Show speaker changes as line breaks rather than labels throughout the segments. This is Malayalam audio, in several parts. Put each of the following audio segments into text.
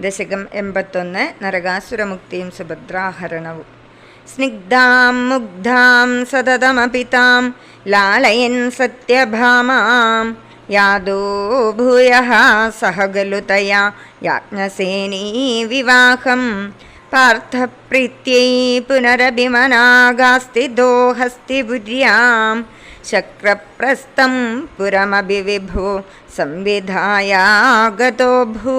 ദശകം എൺപത്തൊന്ന് നരകാസുരമുക്തിയും സുഭദ്രാഹരണവും. സ്നിഗ്ധാം മുഗ്ധാം സതതമപി താം ലാളയൻ സത്യഭാമാം. യാദോ ഭൂയ സഹ ഖലു തയാ യാജ്ഞസേനീ വിവാഹം. പാർത്ഥപ്രീത്യൈ പുനരഭിമനാഗാസ്തി ശക്രപ്രസ്ഥം പുരമഭി വിഭോ സംവിധായാഗതോ ഭൂ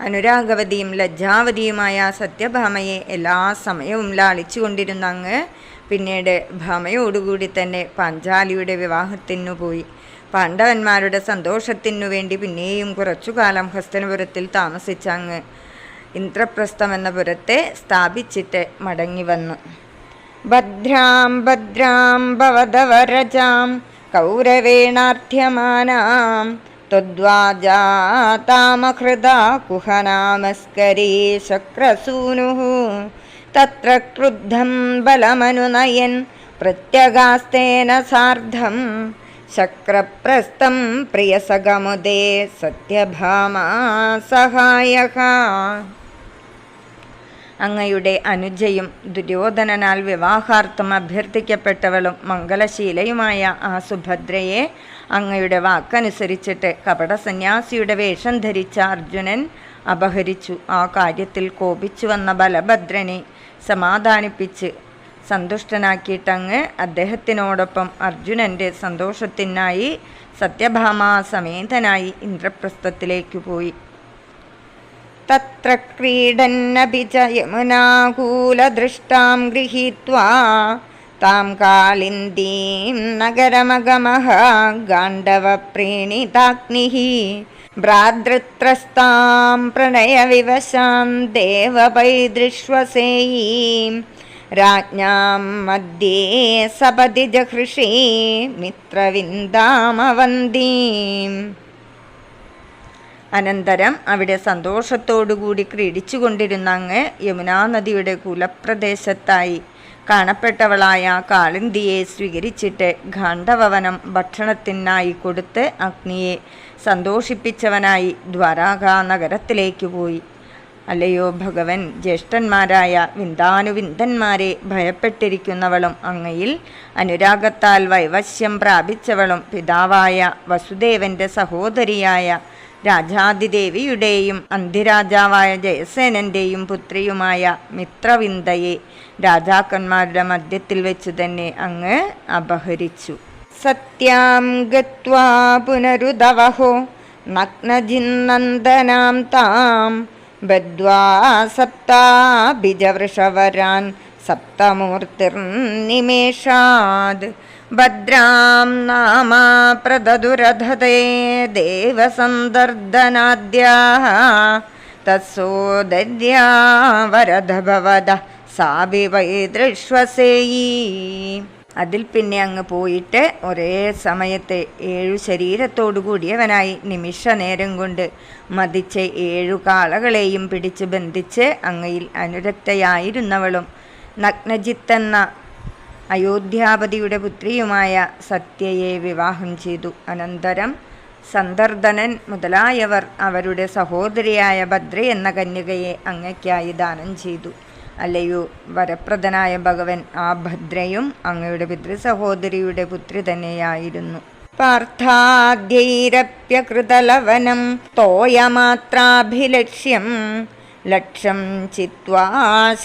അനുരാഗവതിയും ലജ്ജാവതിയുമായ സത്യഭാമയെ എല്ലാ സമയവും ലാളിച്ചുകൊണ്ടിരുന്ന അങ്ങ് പിന്നീട് ഭാമയോടുകൂടി തന്നെ പാഞ്ചാലിയുടെ വിവാഹത്തിനു പോയി. പാണ്ഡവന്മാരുടെ സന്തോഷത്തിനു വേണ്ടി പിന്നെയും കുറച്ചുകാലം ഹസ്തനപുരത്തിൽ താമസിച്ച അങ്ങ് ഇന്ദ്രപ്രസ്ഥം എന്ന പുരത്തെ സ്ഥാപിച്ചിട്ട് മടങ്ങി വന്നു. भद्रां भद्रां भवदवरजां कौरवेणार्थ्यमानां त्वद्वाजातामहृदा कुहनामस्करी शक्रसूनुः तत्र क्रुद्धं बलमनुनयन् प्रत्यगास्तेन सार्धं शक्रप्रस्थं प्रियसगमुदे सत्यभामा सहायः അങ്ങയുടെ അനുജയും ദുര്യോധനനാൽ വിവാഹാർത്ഥം അഭ്യർത്ഥിക്കപ്പെട്ടവളും മംഗലശീലയുമായ ആ സുഭദ്രയെ അങ്ങയുടെ വാക്കനുസരിച്ചിട്ട് കപടസന്യാസിയുടെ വേഷം ധരിച്ച അർജുനൻ അപഹരിച്ചു. ആ കാര്യത്തിൽ കോപിച്ചു വന്ന ബലഭദ്രനെ സമാധാനിപ്പിച്ച് സന്തുഷ്ടനാക്കിയിട്ടങ്ങ് അദ്ദേഹത്തിനോടൊപ്പം അർജുനന്റെ സന്തോഷത്തിനായി സത്യഭാമാസമേതനായി ഇന്ദ്രപ്രസ്ഥത്തിലേക്ക് പോയി. तत्र क्रीडन्नपि च यमुनाकूलदृष्टां गृहीत्वा तां कालिन्दीं नगरमगमः गाण्डवप्रीणिताग्निः भ्रातृत्रस्तां प्रणयविवशां देववैदृष्वसेयीं राज्ञां मध्ये सपदि सपदिजहृषी मित्रविन्दामवन्दीम् അനന്തരം അവിടെ സന്തോഷത്തോടുകൂടി ക്രീഡിച്ചുകൊണ്ടിരുന്ന അങ്ങ് യമുനാ നദിയുടെ കുലപ്രദേശത്തായി. കാണപ്പെട്ടവളായ കാളിന്തിയെ സ്വീകരിച്ചിട്ട് ഖണ്ഡവനം ഭക്ഷണത്തിനായി കൊടുത്ത് അഗ്നിയെ സന്തോഷിപ്പിച്ചവനായി ദ്വാരക നഗരത്തിലേക്ക് പോയി. അല്ലയോ ഭഗവൻ ജ്യേഷ്ഠന്മാരായ വിന്ദാനുവിന്ദന്മാരെ ഭയപ്പെട്ടിരിക്കുന്നവളും അങ്ങയിൽ അനുരാഗത്താൽ വൈവശ്യം പ്രാപിച്ചവളും പിതാവായ വസുദേവന്റെ സഹോദരിയായ രാജാതിദേവിയുടെയും അന്ധിരാജാവായ ജയസേനന്റെയും പുത്രിയുമായ മിത്രവിന്ദയെ രാജാക്കന്മാരുടെ മധ്യത്തിൽ വെച്ച് തന്നെ അങ്ങ് അപഹരിച്ചു. സത്യാം ഗത്വാ പുനരുദവഹോ നഗ്നജിന്നന്ദനാം താം. ബദ്ധ്വാ സപ്താഭിജവൃഷവരാൻ സപ്തമൂർത്തിർനിമേഷാത് ഭദ്രാം नामा പ്രദദുരധതേ देवसन्दर्दनाद्याः വരദ ഭവദ സാബി വൈദൃശ്വസേയീ. അതിൽ പിന്നെ അങ്ങ് പോയിട്ട് ഒരേ സമയത്തെ ഏഴു ശരീരത്തോടു കൂടിയവനായി നിമിഷ നേരം കൊണ്ട് മതിച്ച ഏഴു കാളകളെയും പിടിച്ച് ബന്ധിച്ച് അങ്ങയിൽ അനുരക്തയായിരുന്നവളും നഗ്നജിത്തെന്ന അയോധ്യാപതിയുടെ പുത്രിയുമായ സത്യയെ വിവാഹം ചെയ്തു. അനന്തരം സന്ദർദനൻ മുതലായവർ അവരുടെ സഹോദരിയായ ഭദ്ര എന്ന കന്യകയെ അങ്ങയ്ക്കായി ദാനം ചെയ്തു. അല്ലയോ വരപ്രദനായ ഭഗവൻ ആ ഭദ്രയും അങ്ങയുടെ പിതൃ പിതൃസഹോദരിയുടെ പുത്രി തന്നെയായിരുന്നു. പാർത്ഥാദ്യൈരപ്യകൃതലവനം തോയമാത്രാഭിലക്ഷ്യം ലക്ഷം ചിത്വാ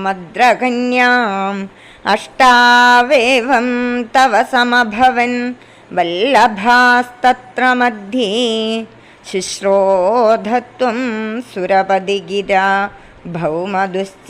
മദ്രകന്യാം അഷ്ടാവേവം തവ സമഭവൻ വല്ലഭാസ്തത്ര മധ്യേ ശുശ്രോധത്വം സുരപതിഗിര ഭൗമദുശ്ചേഷ്ടിതാനി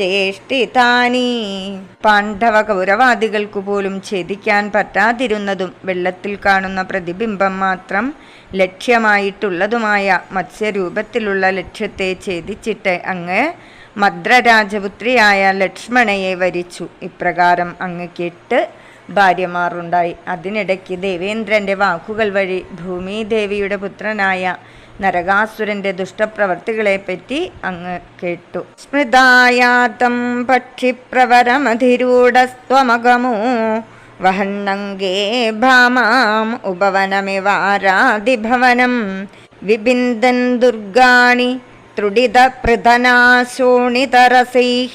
പാണ്ഡവ കൗരവാദികൾക്കു പോലും ഛേദിക്കാൻ പറ്റാതിരുന്നതും വെള്ളത്തിൽ കാണുന്ന പ്രതിബിംബം മാത്രം ലക്ഷ്യമായിട്ടുള്ളതുമായ മത്സ്യരൂപത്തിലുള്ള ലക്ഷ്യത്തെ ഛേദിച്ചിട്ട് അങ്ങ് മദ്രരാജപുത്രിയായ ലക്ഷ്മണയെ വരിച്ചു. ഇപ്രകാരം അങ്ങക്ക് എട്ട് ഭാര്യമാരുണ്ടായി. അതിനിടയ്ക്ക് ദേവേന്ദ്രന്റെ വാക്കുകൾ വഴി ഭൂമിദേവിയുടെ പുത്രനായ നരകാസുരന്റെ ദുഷ്ടപ്രവർത്തികളെപ്പറ്റി അങ്ങ് കേട്ടു. സ്മൃതായാതം പക്ഷിപ്രവരമധിരൂഢസ്ത്വമകമോ വഹണ്ണങ്കേ ഭാമാം ഉപവനമിവാരാതിഭവനം. വിബിന്ദൻ ദുർഗാണി ത്രുടിതപൃതനാശോണിതരസൈः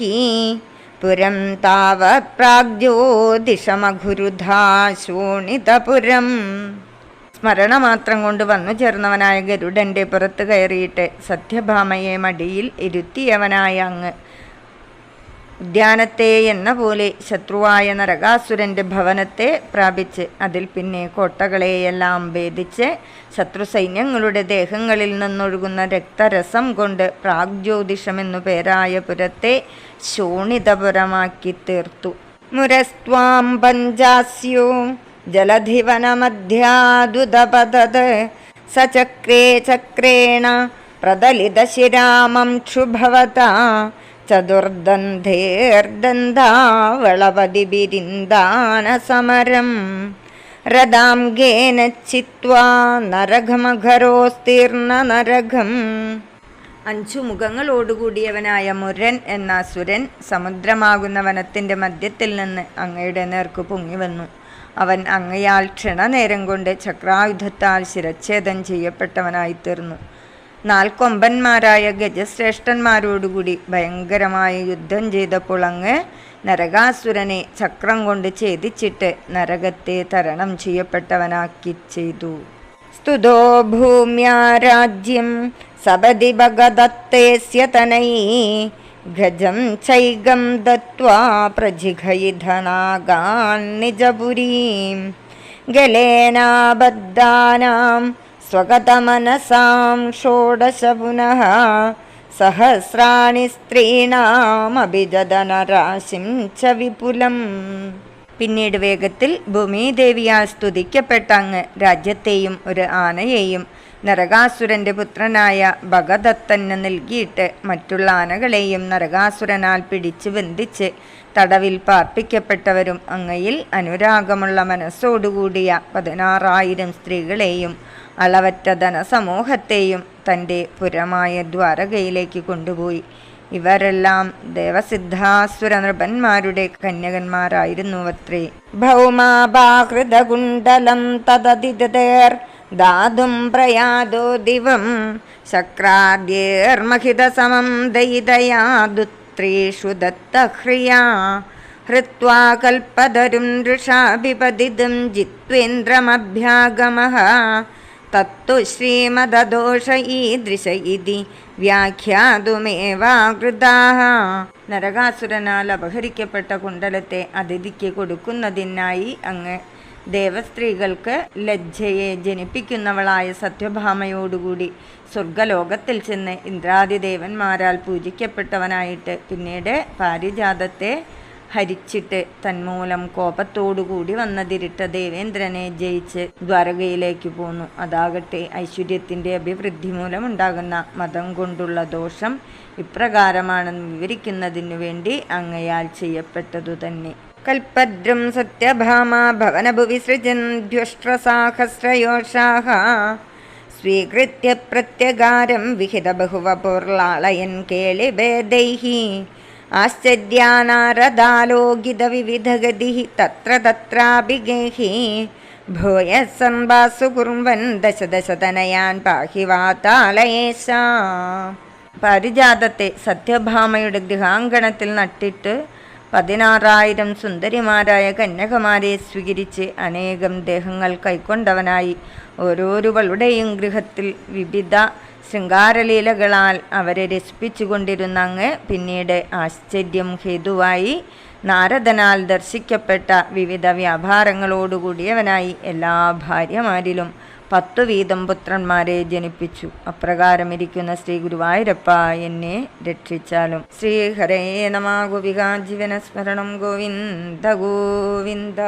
പുരം താവത് പ്രാഗ്ജ്യോതിഷമഘുരുധാ ശോണിതപുരം സ്മരണ മാത്രം കൊണ്ട് വന്നു ചേർന്നവനായ ഗരുഡന്റെ പുറത്ത് കയറിയിട്ട് സത്യഭാമയെ മടിയിൽ ഇരുത്തിയവനായ അങ്ങ് ഉദ്യാനത്തെ എന്ന പോലെ ശത്രുവായ നരകാസുരന്റെ ഭവനത്തെ പ്രാപിച്ച് അതിൽ പിന്നെ കോട്ടകളെയെല്ലാം ഭേദിച്ച് ശത്രു സൈന്യങ്ങളുടെ ദേഹങ്ങളിൽ നിന്നൊഴുകുന്ന രക്തരസം കൊണ്ട് പ്രാഗ്ജ്യോതിഷമെന്നു പേരായ പുരത്തെ ശോണിതപുരമാക്കി തീർത്തു. മുരസ്വാം പഞ്ചാസ്യോ ജലധിവനമധ്യാദുതപതത് സചക്രേ ചക്രേണ പ്രതലിതശിരാമം ക്ഷുഭവത രഥാംഗേന ചിത്വാ നരഘമഘരോസ്തീർണ നരഘം അഞ്ചു മുഖങ്ങളോടുകൂടിയവനായ മുരൻ എന്ന സുരൻ സമുദ്രമാകുന്ന വനത്തിന്റെ മധ്യത്തിൽ നിന്ന് അങ്ങയുടെ നേർക്ക് പൊങ്ങി വന്നു. അവൻ അങ്ങയാൽ ക്ഷണനേരം കൊണ്ട് ചക്രായുധത്താൽ ശിരച്ഛേദം ചെയ്യപ്പെട്ടവനായി തീർന്നു. നാൽക്കൊമ്പന്മാരായ ഗജശ്രേഷ്ഠന്മാരോടുകൂടി ഭയങ്കരമായ യുദ്ധം ചെയ്തപ്പോൾ അങ്ങ് നരകാസുരനെ ചക്രം കൊണ്ട് ഛേദിച്ചിട്ട് നരകത്തെ തരണം ചെയ്യപ്പെട്ടവനാക്കി ചെയ്തു. സ്തുതോ ഭൂമ്യാ രാജ്യം സപതി ഭഗദത്തേസ്യ തനൈ ഗജം ചൈകം ദത്വാ പ്രജിഘയിധനാഗാൻ നിജപുരീം ഗലേനാബദ്ധാനാം സ്വഗതമനസാം ഷോഡശ പുനഃ സഹസ്രാണി സ്ത്രീണാമഭിജതനരാശിം ച വിപുലം. പിന്നീട് വേഗത്തിൽ ഭൂമിദേവിയാൽ സ്തുതിക്കപ്പെട്ട രാജ്യത്തെയും ഒരു ആനയെയും നരകാസുരന്റെ പുത്രനായ ഭഗദത്തന് നൽകിയിട്ട് മറ്റുള്ള ആനകളെയും നരകാസുരനാൽ പിടിച്ചു ബന്ധിച്ച് തടവിൽ പാർപ്പിക്കപ്പെട്ടവരും അങ്ങയിൽ അനുരാഗമുള്ള മനസ്സോടുകൂടിയ പതിനാറായിരം സ്ത്രീകളെയും അളവറ്റ ധനസമൂഹത്തെയും തന്റെ പുരമായ ദ്വാരകയിലേക്ക് കൊണ്ടുപോയി. ഇവരെല്ലാം ദേവസിദ്ധാസുര നൃപന്മാരുടെ കന്യകന്മാരായിരുന്നുവത്രേ. ഭൗമാകൃതകുണ്ടലം തദതിതേർ ദാതും പ്രയാതോ ദിവം ശക്രാദ്യേർമഹിതസമം ദയിതയാദുത്രീഷു ദത്തഹ്രിയാ. ഹൃത്വാ കൽപ്പതരും ഋഷാഭിപതിതും ജിത്വേന്ദ്രമഭ്യാഗമഃ തത്തു ശ്രീമദദോഷ ഈദൃശ ഇതി വ്യാഖ്യാതുമേവാകൃതാഹ. നരകാസുരനാൽ അപഹരിക്കപ്പെട്ട കുണ്ടലത്തെ അതിഥിക്ക് കൊടുക്കുന്നതിനായി അങ്ങ് ദേവസ്ത്രീകൾക്ക് ലജ്ജയെ ജനിപ്പിക്കുന്നവളായ സത്യഭാമയോടുകൂടി സ്വർഗലോകത്തിൽ ചെന്ന് ഇന്ദ്രാദിദേവന്മാരാൽ പൂജിക്കപ്പെട്ടവനായിട്ട് പിന്നീട് പാരിജാതത്തെ ഹരിച്ചിട്ട് തന്മൂലം കോപത്തോടുകൂടി വന്നതിരിട്ട ദേവേന്ദ്രനെ ജയിച്ച് ദ്വാരകയിലേക്ക് പോന്നു. അതാകട്ടെ ഐശ്വര്യത്തിന്റെ അഭിവൃദ്ധി മൂലമുണ്ടാകുന്ന മതം കൊണ്ടുള്ള ദോഷം ഇപ്രകാരമാണെന്ന് വിവരിക്കുന്നതിനു വേണ്ടി അങ്ങയാൽ ചെയ്യപ്പെട്ടതു തന്നെ. കൽപ്പദ്രം സത്യഭാമ ഭവനഭുവി സൃജന്ധ്യുഷ്ട്രസാഹസ്രയോഷാഹ സ്വീകൃത്യ പ്രത്യകാരം വിഹിത ബഹുവപുർലാളയൻ ആശ്ചര്യാനാരദാലോകിതവിവിധഗതിः തത്ര തത്രാഭിഗേഹി. ഭൂയः സൻവാസു കുർവൻ ദശ ദശതനയാൻ പാഹി വാതാലയേശ. പരിജാതത്തെ സത്യഭാമയുടെ ഗൃഹാങ്കണത്തിൽ നട്ടിട്ട് പതിനാറായിരം സുന്ദരിമാരായ കന്യകമാരെ സ്വീകരിച്ച് അനേകം ദേഹങ്ങൾ കൈക്കൊണ്ടവനായി ഓരോരുവളുടെയും ഗൃഹത്തിൽ വിവിധ ശൃംഗാരലീലകളാൽ അവരെ രസിപ്പിച്ചുകൊണ്ടിരുന്ന അങ്ങ് പിന്നീട് ആശ്ചര്യം ഹേതുവായി നാരദനാൽ ദർശിക്കപ്പെട്ട വിവിധ വ്യാപാരങ്ങളോടുകൂടിയവനായി എല്ലാ ഭാര്യമാരിലും പത്തു വീതം പുത്രന്മാരെ ജനിപ്പിച്ചു. അപ്രകാരം ഇരിക്കുന്ന ശ്രീ ഗുരുവായൂരപ്പ എന്നെ രക്ഷിച്ചാലും. ശ്രീ ഹരേ നമാ ഗോപിക ജീവന സ്മരണം ഗോവിന്ദ ഗോവിന്ദ.